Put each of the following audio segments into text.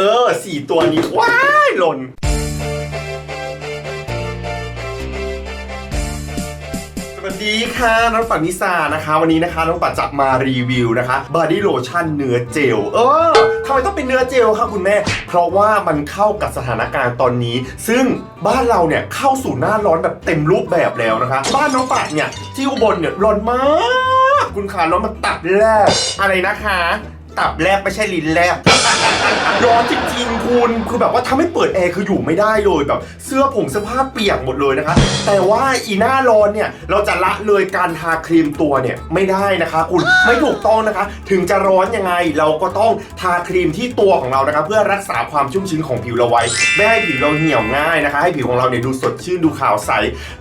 เออสี่ตัวนี้ว้ายหล่นสวัสดีค่ะน้องปันนิสานะคะ วันนี้นะคะน้องปันจะมารีวิวนะคะบอดี้โลชั่นเนื้อเจลเออทำไมต้องเป็นเนื้อเจลคะคุณแม่ เพราะว่ามันเข้ากับสถานการณ์ตอนนี้ ซึ่งบ้านเราเนี่ยเข้าสู่หน้าร้อนแบบเต็มรูปแบบแล้วนะคะ บ้านน้องปัดเนี่ยที่อุบลเนี่ยร้อนมาก คุณขาร้อนมาตับแรกอะไรนะคะ ตับแลบไม่ใช่ลิ้นแลบร้อนจ ริงคุณคือแบบว่าถ้าไม่เปิดแอร์คืออยู่ไม่ได้เลยแบบเสื้อผงเสื้อผ้าเปียกหมดเลยนะคะ แต่ว่าอีหน้าร้อนเนี่ยเราจะละเลยการทาครีมตัวเนี่ยไม่ได้นะคะ คุณไม่ถูกต้องนะคะ ถึงจะร้อนยังไงเราก็ต้องทาครีมที่ตัวของเรานะคะเพื่อรักษาความชุ่มชื้นของผิวเราไว้ ไม่ให้ผิวเราเหี่ยวง่ายนะคะ ให้ผิวของเราเนี่ยดูสดชื่นดูขาวใส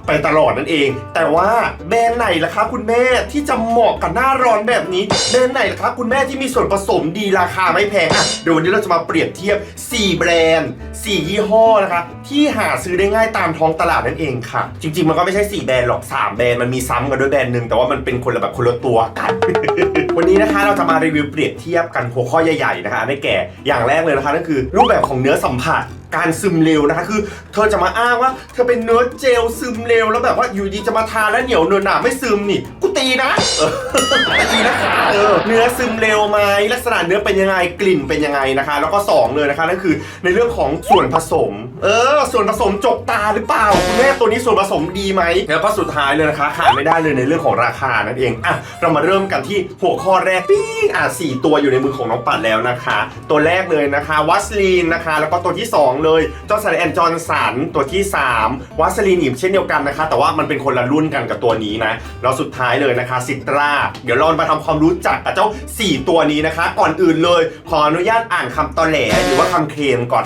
ไปตลอดนั่นเอง แต่ว่าแบรนด์ไหนล่ะคะ คุณแม่ที่จะเหมาะกับหน้าร้อนแบบนี้แบรนด์ไหนล่ะคะคุณแม่ที่มีส่วนผสมดีราคาไม่แพงอะเดี๋ยววันนี้เราจะมาเปรียบเทียบ4 แบรนด์ 4 ยี่ห้อนะคะ ที่หาซื้อได้ง่ายตามท้องตลาดนั่นเองค่ะ จริง ๆ มันก็ไม่ใช่ 4 แบรนด์หรอก 3 แบรนด์มันมีซ้ำกันด้วยแบรนด์หนึ่งแต่ว่ามันเป็นคนละแบบคนละตัวกัน วันนี้นะคะเราจะมารีวิวเปรียบเทียบกันหัวข้อใหญ่ๆนะคะได้แก่อย่างแรกเลยนะคะนั่นคือรูปแบบของเนื้อสัมผัส การซึมเร็วนะคะ คือเธอจะมาอ้างว่า เธอเป็นเนื้อเจลซึมเร็วแล้วแบบว่าอยู่ดีจะมาทาแล้วเหนียวเนื้อหนาไม่ซึมนี่กูตีนะเออตีนะคะเออเนื้อซึมเร็วไหมลักษณะเนื้อเป็นยังไงกลิ่นเป็นยังไงนะคะ แล้วก็สองเลยนะคะนั่นคือในเรื่องของส่วนผสม เออ ส่วนผสมจกตาหรือเปล่าคุณแม่ตัวนี้ส่วนผสมดีไหมแล้วก็สุดท้ายเลยนะคะขาดไม่ได้เลยในเรื่องของราคานั่นเองอะเรามาเริ่มกันที่หัวข้อแรกปิ๊งอะสี่ตัวอยู่ในมือของน้องปัดแล้วนะคะ ตัวแรกเลยนะคะวัสลีนนะคะ แล้วก็ตัวที่สองเลยจอร์สันแอนจอห์นสันตัวที่สามวัสลีนอีกเช่นเดียวกันนะคะ แต่ว่ามันเป็นคนละรุ่นกันกับตัวนี้นะแล้วสุดท้ายเลยนะคะซิตราเดี๋ยวเรามาทำความรู้จักกับเจ้า 4 ตัวนี้นะคะ ก่อนอื่นเลย ขออนุญาตอ่านคำตอแหลหรือว่าคำเคลมก่อน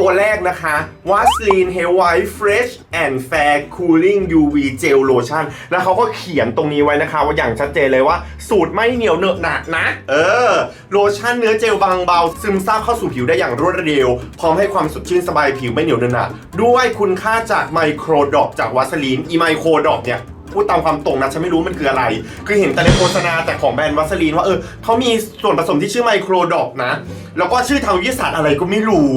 ตัวแรกนะคะ Vaseline Hair White Fresh and Fair Cooling UV Gel Lotion แล้วเขาก็เขียนตรงนี้ไว้นะคะ ว่าอย่างชัดเจนเลยว่า สูตรไม่เหนียวเหนอะหนะนะ เออ โลชั่นเนื้อเจลบางเบา ซึมซาบเข้าสู่ผิวได้อย่างรวดเร็วพร้อมให้ความสดชื่นสบายผิวไม่เหนียวเหนอะหนะด้วยคุณค่าจากไมโครดรอปจากวาสลีนอีไมโครดรอปเนี่ย พูดตามความตรงนะฉันไม่รู้มันคืออะไร คือเห็นแต่ในโฆษณาแต่ของแบรนด์วัสลีนว่าเออเขามีส่วนผสมที่ชื่อไมโครดอกนะ แล้วก็ชื่อทางวิทยาศาสตร์อะไรก็ไม่รู้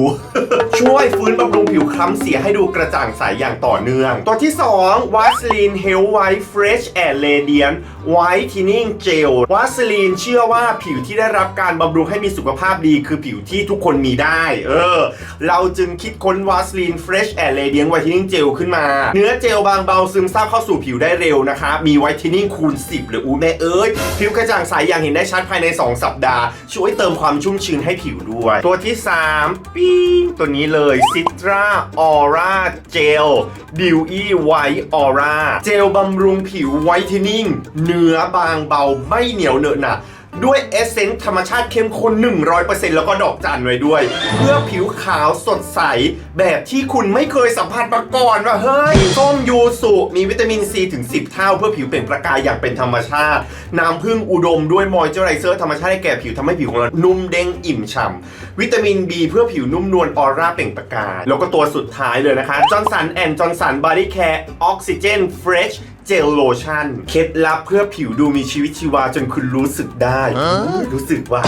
ช่วยฟื้นบำรุงผิวคล้ำเสียให้ดูกระจ่างใสอย่างต่อเนื่อง ตัวที่2วัสลีนเฮลไวท์เฟรชแอนด์เรเดียนไวท์ทินิ่งเจลวัสลีนเชื่อว่าผิวที่ได้รับการบำรุงให้มีสุขภาพดี คือผิวที่ทุกคนมีได้ เออ เราจึงคิดค้นวัสลีนเฟรชแอนด์เรเดียนไวท์ทินิ่งเจลขึ้นมา เนื้อเจลบางเบาซึมซาบเข้าสู่ผิวได้เร็วนะคะ มีไวท์เทนนิ่งคูณ 10 หรืออูแม่เอ้ย ผิวกระจ่างใสอย่างเห็นได้ชัดภายใน 2 สัปดาห์ ช่วยเติมความชุ่มชื้นให้ผิวด้วย ตัวที่ 3 ปิ้ง ตัวนี้เลยซิทราออร่าเจลดิวอี้ไวท์ออร่าเจลบำรุงผิวไวท์เทนนิ่งเนื้อบางเบาไม่เหนียวเหนอะหนะ ด้วยเอเซนต์ธรรมชาติเข้มข้น 100%แล้วก็ดอกจันไว้ด้วย เพื่อผิวขาวสดใส แบบที่คุณไม่เคยสัมผัสมาก่อนว่าเฮ้ยส้มยูสุมีวิตามินซีถึง 10 เท่า เพื่อผิวเปล่งประกายอย่างเป็นธรรมชาติ น้ำผึ้งอุดมด้วยมอยเจอไรเซอร์ธรรมชาติให้แก่ผิวทำให้ผิวของเรานุ่มเด้งอิ่มฉ่ำวิตามิน B เพื่อผิวนุ่มนวลออร่าเปล่งประกายแล้วก็ตัวสุดท้ายเลยนะคะจอ h นสันแอนด์จอ h นสันบอดี้แคร์ออกซิเจนเฟรช เจลโลชั่น เคล็ดลับเพื่อผิวดูมีชีวิตชีวาจนคุณรู้สึกได้ รู้สึกว่า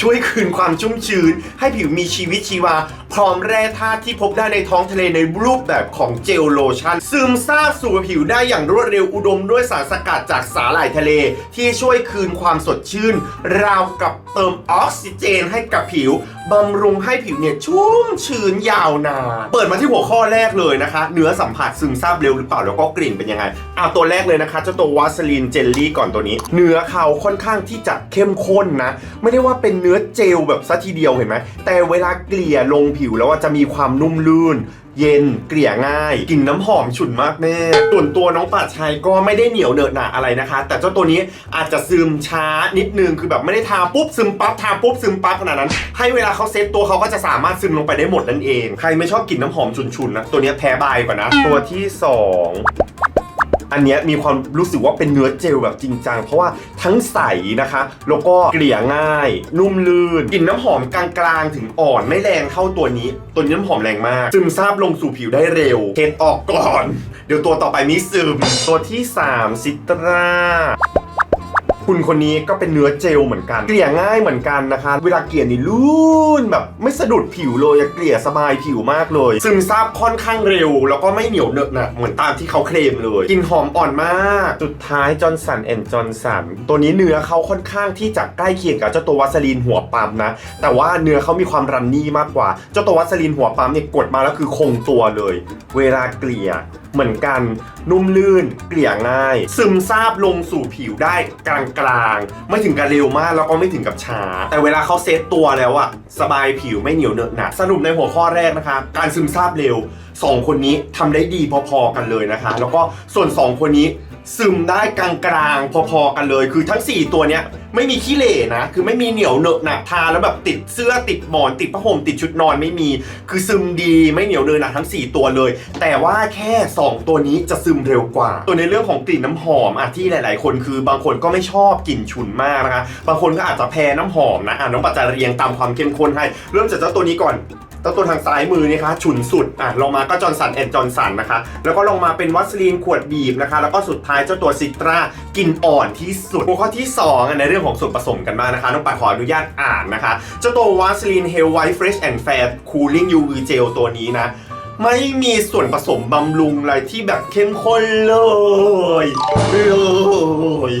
ช่วยคืนความชุ่มชื้น ให้ผิวมีชีวิตชีวา พร้อมแร่ธาตุที่พบได้ในท้องทะเลในรูปแบบของเจลโลชั่น ซึมซาบสู่ผิวได้อย่างรวดเร็วอุดมด้วยสารสกัดจากสาหร่ายทะเล ที่ช่วยคืนความสดชื่น ราวกับเติมออกซิเจนให้กับผิวบำรุงให้ผิวเนี่ยชุ่มชื้นยาวนาน เปิดมาที่หัวข้อแรกเลยนะคะ เนื้อสัมผัสซึมซาบเร็วหรือเปล่าแล้วก็กลิ่นเป็นยังไงเอาตัวแรกเลยนะคะเจ้าตัววาสลีนเจลลี่ก่อนตัวนี้ เนื้อเขาค่อนข้างที่จะเข้มข้นนะ ไม่ได้ว่าเป็นเนื้อเจลแบบซะทีเดียวเห็นไหมแต่เวลาเกลี่ยลงผิวแล้วจะมีความนุ่มลื่น เย็นเกลี่ยง่ายกลิ่นน้ำหอมฉุนมากแม่ส่วนตัวน้องปัดชัยก็ไม่ได้เหนียวเหนอะหนะอะไรนะคะ แต่เจ้าตัวนี้อาจจะซึมช้านิดนึงคือแบบไม่ได้ทาปุ๊บซึมปั๊บทาปุ๊บซึมปั๊บขนาดนั้น ให้เวลาเขาเซ็ตตัวเขาก็จะสามารถซึมลงไปได้หมดนั่นเอง ใครไม่ชอบกลิ่นน้ำหอมฉุนๆนะตัวนี้แพ้บายกว่านะ ตัวที่ส อันเนี้ยมีความรู้สึกว่าเป็นเนื้อเจลแบบจริงจังเพราะว่าทั้งใสนะคะ แล้วก็เกลี่ยง่าย นุ่มลื่นกลิ่นน้ำหอมกลางๆ ถึงอ่อนไม่แรงเท่าตัวนี้ ตัวนี้น้ำหอมแรงมาก ซึมซาบลงสู่ผิวได้เร็วเทสออกก่อน เดี๋ยวตัวต่อไปมีซึม ตัวที่ 3 ซิตรา คุณคนนี้ก็เป็นเนื้อเจลเหมือนกัน เกลี่ยง่ายเหมือนกันนะคะ เวลาเกลี่ยนี่ลื่นแบบไม่สะดุดผิวเลยเกลี่ยสบายผิวมากเลย ซึมซาบค่อนข้างเร็ว แล้วก็ไม่เหนียวเหนอะหนะเหมือนตามที่เขาเคลมเลยกลินหอมอ่อนมากสุดท้ายจอร์นสันแอนด์จอร์นสันตัวนี้เนื้อเขาค่อนข้างที่จะใกล้เคียงกับเจ้าตัววัสลีนหัวปั๊มนะ แต่ว่าเนื้อเขามีความรันนี่มากกว่า เจ้าตัววัสลีนหัวปั๊มเนี่ยกดมาแล้วคือคงตัวเลย เวลาเกลี่ยเหมือนกันนุ่มลื่นเกลี่ยง่าย ซึมซาบลงสู่ผิวได้กลางๆไม่ถึงกับเร็วมากแล้วก็ไม่ถึงกับช้า แต่เวลาเขาเซตตัวแล้วอะสบายผิวไม่เหนียวเหนอะหนะสรุปในหัวข้อแรกนะคะ การซึมซาบเร็ว สองคนนี้ทำได้ดีพอๆกันเลยนะคะ แล้วก็ส่วนสองคนนี้ซึมได้กลางๆพอๆกันเลย คือทั้ง 4 ตัวเนี้ยไม่มีขี้เหร่นะ คือไม่มีเหนียวเหนอะหนะทาแล้วแบบติดเสื้อติดหมอนติดผ้าห่มติดชุดนอนไม่มี คือซึมดีไม่เหนียวเนอะหนะทั้ง 4 ตัวเลย แต่ว่าแค่ 2 ตัวนี้จะซึมเร็วกว่า ตัวในเรื่องของกลิ่นน้ำหอมอะที่หลาย ๆ คนคือบางคนก็ไม่ชอบกลิ่นฉุนมากนะคะ บางคนก็อาจจะแพ้น้ำหอมนะอะน้องปัจจะเรียงตามความเข้มข้นให้ เริ่มจากเจ้าตัวนี้ก่อน เจ้าตัวทางซ้ายมือนี่คะฉุนสุดอะลงมาก็จอร์นสันแอนจอร์นสันนะคะ แล้วก็ลงมาเป็นวัสลีนขวดบีบนะคะ แล้วก็สุดท้ายเจ้าตัวซิตรากินอ่อนที่สุดหัวข้อที่2อะในเรื่องของส่วนผสมกันมากนะคะน้องปาขออนุญาตอ่านนะคะ เจ้าตัววัสลีนเฮลไวท์เฟรชแอนด์แฟร์คูลิ่งยูวีเจลตัวนี้นะ ไม่มีส่วนผสมบำรุงอะไรที่แบบเข้มข้นเลยเลย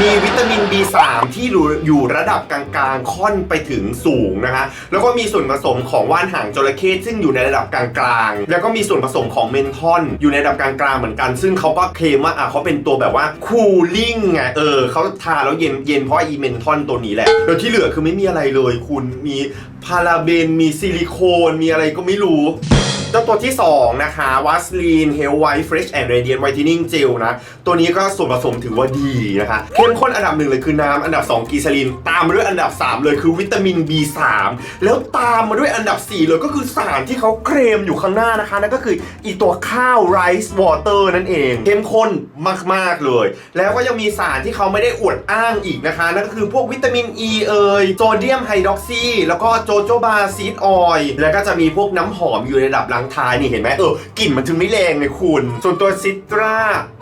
มีวิตามิน B3 ที่อยู่ระดับกลางๆ ค่อนไปถึงสูงนะคะ แล้วก็มีส่วนผสมของว่านหางจระเข้ซึ่งอยู่ในระดับกลางๆ แล้วก็มีส่วนผสมของเมนทอนอยู่ในระดับกลางๆ เหมือนกัน ซึ่งเขาก็เคลมว่าอะเขาเป็นตัวแบบว่าคูลิ่งไงเออเขาทาแล้วเย็นเย็นเพราะอีเมนทอนตัวนี้แหละแล้วที่เหลือคือไม่มีอะไรเลย คุณมีพาราเบนมีซิลิโคนมีอะไรก็ไม่รู้ จ้าตัวที่ 2 นะคะวัสลีนเฮลไวท์เฟรชแอนด์เรเดียนไวท์เทนนิ่งเจลนะ ตัวนี้ก็ส่วนผสมถือว่าดีนะคะ เข้มข้นอันดับหนึ่งเลยคือน้ำอันดับ 2 กีซาลิน ตามมาด้วยอันดับ 3 เลยคือวิตามิน B3 แล้วตามมาด้วยอันดับ 4 เลยก็คือสารที่เขาเคลมอยู่ข้างหน้านะคะนั่นก็คืออีตัวข้าวไรซ์วอเตอร์นั่นเอง เข้มข้นมาก ๆ เลย แล้วก็ยังมีสารที่เขาไม่ได้อวดอ้างอีกนะคะ นั่นก็คือพวกวิตามินอ E เอยโซเดียมไฮดรอกซีแล้วก็โจโจบาซีดออยล์แล้วก็จะมีพวกน้ำหอมอยู่ในระดับล้ท้ายนี่เห็นไหมเออกลิ่นมันถึงไม่แรงเลยคุณ ส่วนตัวซิตรา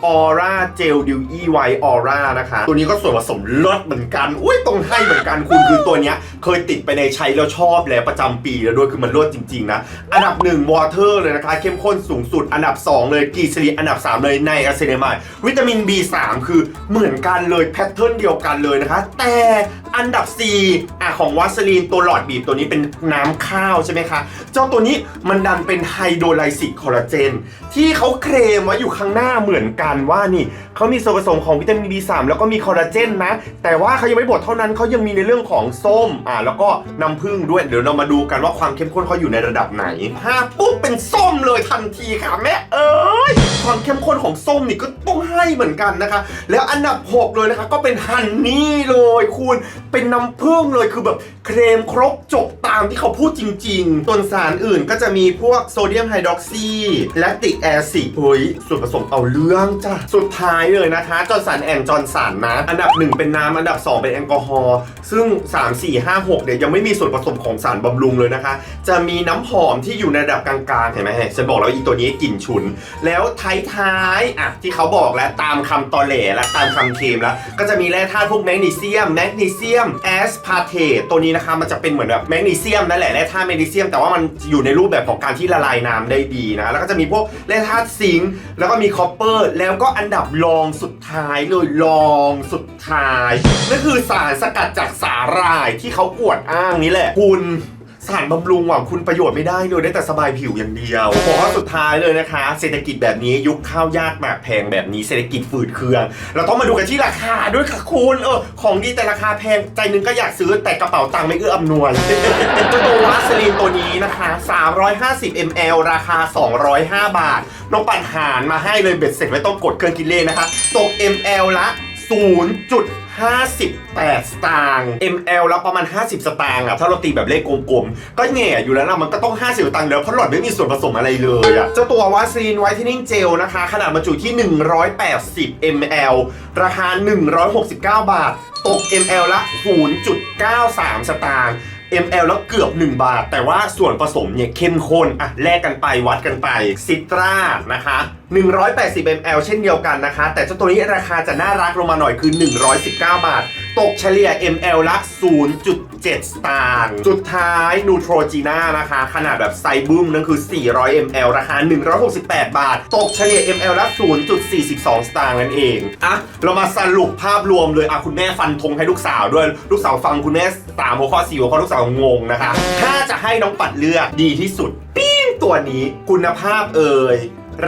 ออร่าเจลดิวอีไวออร่านะคะ ตัวนี้ก็ส่วนผสมลิศเหมือนกัน อุ้ยตรงให้เหมือนกันคุณคือตัวเนี้ย เคยติดไปในใช้แล้วชอบแล้วประจำปีแล้วด้วยคือมันลิศจริงๆนะ อันดับ1วอเตอร์เลยนะคะ เข้มข้นสูงสุด อันดับ 2 เลยกีซาลีอันดับ 3 เลยในอะเซเนมายวิตามิน B3 คือเหมือนกันเลยแพทเทิร์นเดียวกันเลยนะคะ แต่ อันดับ4อะของวัสลีนตัวหลอดบีบตัวนี้เป็นน้ำข้าวใช่ไหมคะ เจ้าตัวนี้มันดันเป็นไฮโดรไลซิกคอลลาเจน ที่เขาเคลมไว้อยู่ข้างหน้าเหมือนกันว่านี่เขามีส่วนผสมของวิตามิน B3 แล้วก็มีคอลลาเจนนะ แต่ว่าเขายังไม่บดเท่านั้นเขายังมีในเรื่องของส้มอ่าแล้วก็น้ำผึ้งด้วย เดี๋ยวเรามาดูกันว่าความเข้มข้นเขาอยู่ในระดับไหนถ้าปุ๊บเป็นส้มเลยทันทีค่ะแม่เอ้ยความเข้มข้นของส้มนี่ก็ต้องให้เหมือนกันนะคะ แล้วอันดับ 6 เลยนะคะก็เป็นฮันนี่เลยคุณ เป็นน้ำผึ้งเลยคือแบบเคลมครบจบตามที่เขาพูดจริง ๆ ส่วนสารอื่นก็จะมีพวกโซเดียมไฮดรอกซีแลคติกแอซิดเฮ้ยส่วนผสมเอาเรื่องจ้ะสุดท้ายเลยนะคะจอร์สันแอนจอร์นสันนะ อันดับ 1 เป็นน้ำอันดับ 2 เป็นแอลกอฮอล์ซึ่ง 3 4 5 6เนี่ยยังไม่มีส่วนผสมของสารบำรุงเลยนะคะ จะมีน้ำหอมที่อยู่ในระดับกลางๆเห็นไหมฉันบอกแล้วอีตัวนี้กลิ่นฉุน แล้วท้ายๆอะที่เขาบอกแล้วตามคำตอแหลและตามคำเคมแล้วก็จะมีแร่ธาตุพวกแมกนีเซียมแมกนีเซียมแอสพาร์เทตัวนี้นะคะมันจะเป็นเหมือนแบบแมกนีเซียมนั่นแหละแร่ธาตุแมกนีเซียม แต่ว่ามันอยู่ในรูปแบบของการที่ละลายน้ำได้ดีนะ แล้วก็จะมีพวกแร่ธาตุซิงค์แล้วก็มีคอปเปอร์ แล้วก็อันดับรองสุดท้ายเลยรองสุดท้ายนั่นคือสารสกัดจากสาหร่ายที่เขาอวดอ้างนี้แหละคุณ สารบำรุงหวังคุณประโยชน์ไม่ได้เลยได้แต่สบายผิวอย่างเดียวบอกว่าสุดท้ายเลยนะคะ เศรษฐกิจแบบนี้ยุคข้าวยากหมากแพงแบบนี้เศรษฐกิจฝืดเคือง เราต้องมาดูกันที่ราคาด้วยค่ะคุณเออของดีแต่ราคาแพงใจหนึงก็อยากซื้อแต่กระเป๋าตังค์ไม่เอื้ออำนวยเจ้าตัววาสลีนตัวนี้นะคะ 350 ml ราคา 205 บาทน้องปันหารมาให้เลยเบ็ดเสร็จไม่ต้องกดเครื่องคิดเลขนะคะตก ml ละ 58 สตางค์ ml แล้วประมาณ 50 สตางค์อะถ้าเราตีแบบเลขกลมๆ ก็แง่อยู่แล้วนะมันก็ต้อง 50 สตางค์แล้วเพราะหลอดไม่มีส่วนผสมอะไรเลยอะเจ้าตัววาซีนไวท์เทนนิ่งเจลนะคะ ขนาดบรรจุที่ 180 ml ราคา 169 บาท ตก ml ละ 0.93 สตางค์ ml แล้วเกือบ 1 บาท แต่ว่าส่วนผสมเนี่ยเข้มข้นอะแลกกันไปวัดกันไปซิตรานะคะ180 ml เช่นเดียวกันนะคะ แต่เจ้าตัวนี้ราคาจะน่ารักลงมาหน่อยคือ 119 บาท ตกเฉลี่ย ml ละ 0.7 สตางค์สุดท้ายนูโทรจีน่านะคะ ขนาดแบบไซส์บึ้มนั่นคือ 400 ml ราคา 168 บาท ตกเฉลี่ย ml ละ 0.42 สตางค์นั่นเอง อะ เรามาสรุปภาพรวมเลย อะ คุณแม่ฟันธงให้ลูกสาวด้วย ลูกสาวฟังคุณแม่สามหัวข้อสี่หัวข้อลูกสาวงงนะคะ ถ้าจะให้น้องปัดเลือกดีที่สุดปิ้งตัวนี้คุณภาพเอ่ย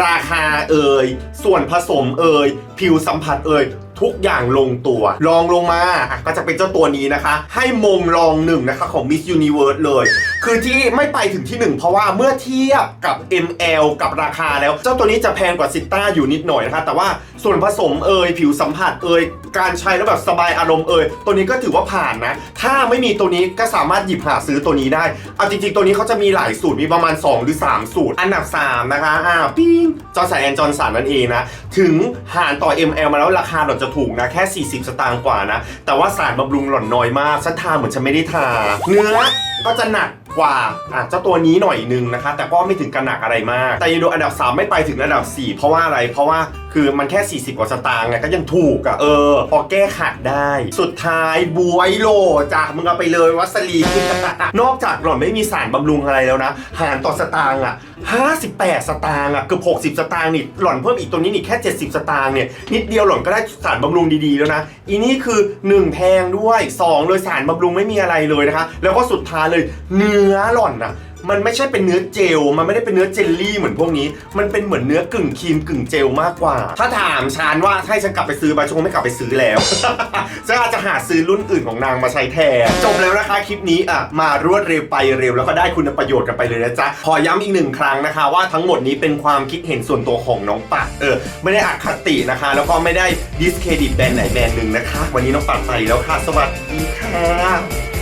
ราคาเอ่ยส่วนผสมเอ่ยผิวสัมผัสเอ่ย ทุกอย่างลงตัวลองลงมาอะก็จะเป็นเจ้าตัวนี้นะคะ ให้มงรองหนึ่งนะคะของ Miss Universe เลย คือที่ไม่ไปถึงที่หนึ่งเพราะว่าเมื่อเทียบกับ ML กับราคาแล้ว เจ้าตัวนี้จะแพงกว่าซิต้าอยู่นิดหน่อยนะคะ แต่ว่าส่วนผสมเอ่ยผิวสัมผัสเอ่ยการใช้แล้วแบบสบายอารมณ์เอ่ยตัวนี้ก็ถือว่าผ่านนะ ถ้าไม่มีตัวนี้ก็สามารถหยิบหาซื้อตัวนี้ได้เอาจริงๆตัวนี้เขาจะมีหลายสูตรมีประมาณ 2 หรือ 3 สูตร อันดับ 3 นะคะอ่าปิ้งจอร์สันแอนจอร์สันนั่นเองนะ ถึงหารต่อ ML มาแล้วราคาหล่อนจะถูกนะ แค่ 40 สตางค์กว่านะ แต่ว่าสารบำรุงหล่อนน้อยมากฉันทาเหมือนฉันไม่ได้ทา เนื้อก็จะหนักกว่าอะเจ้าตัวนี้หน่อยนึงนะคะ แต่ก็ไม่ถึงกับหนักอะไรมาก แต่ยูโดอันดับ 3 ไม่ไปถึงอันดับ 4 เพราะว่าอะไรเพราะว่า คือมันแค่ 40 กว่าสตางค์ไงก็ยังถูกอะ่ะเออ พอแก้ขัดได้ สุดท้ายบวยโลจ้ะมึงเอาไปเลยวัสลีน นอกจากหล่อนไม่มีสารบำรุงอะไรแล้วนะ หารต่อสตางค์อะ58 สตางค์อะเกือบ60 สตางค์นี่หล่อนเพิ่มอีกตัวนี้นี่แค่ 70 สตางค์เนี่ยนิดเดียวหล่อนก็ได้สารบำรุงดีๆแล้วนะ อีนี่คือ 1 แพงด้วย 2 เลยสารบำรุงไม่มีอะไรเลยนะคะ แล้วก็สุดท้ายเลยเนื้อหล่อนอะ มันไม่ใช่เป็นเนื้อเจล มันไม่ได้เป็นเนื้อเจลลี่เหมือนพวกนี้ มันเป็นเหมือนเนื้อกึ่งครีมกึ่งเจลมากกว่า ถ้าถามชานว่าให้ฉันกลับไปซื้อมาชงไม่กลับไปซื้อแล้ว ฉันอาจจะหาซื้อรุ่นอื่นของนางมาใช้แทน จบแล้วนะคะคลิปนี้อะมารวดเร็วไปเร็วแล้วก็ได้คุณประโยชน์กันไปเลยนะจ๊ะพอย้ำอีกหนึ่งครั้งนะคะ ว่าทั้งหมดนี้เป็นความคิดเห็นส่วนตัวของน้องปัด เออ ไม่ได้อคตินะคะ แล้วก็ไม่ได้ดิสเครดิตแบรนด์ไหนแบรนด์หนึ่งนะคะ วันนี้น้องปัดไปแล้วค่ะ สวัสดีค่ะ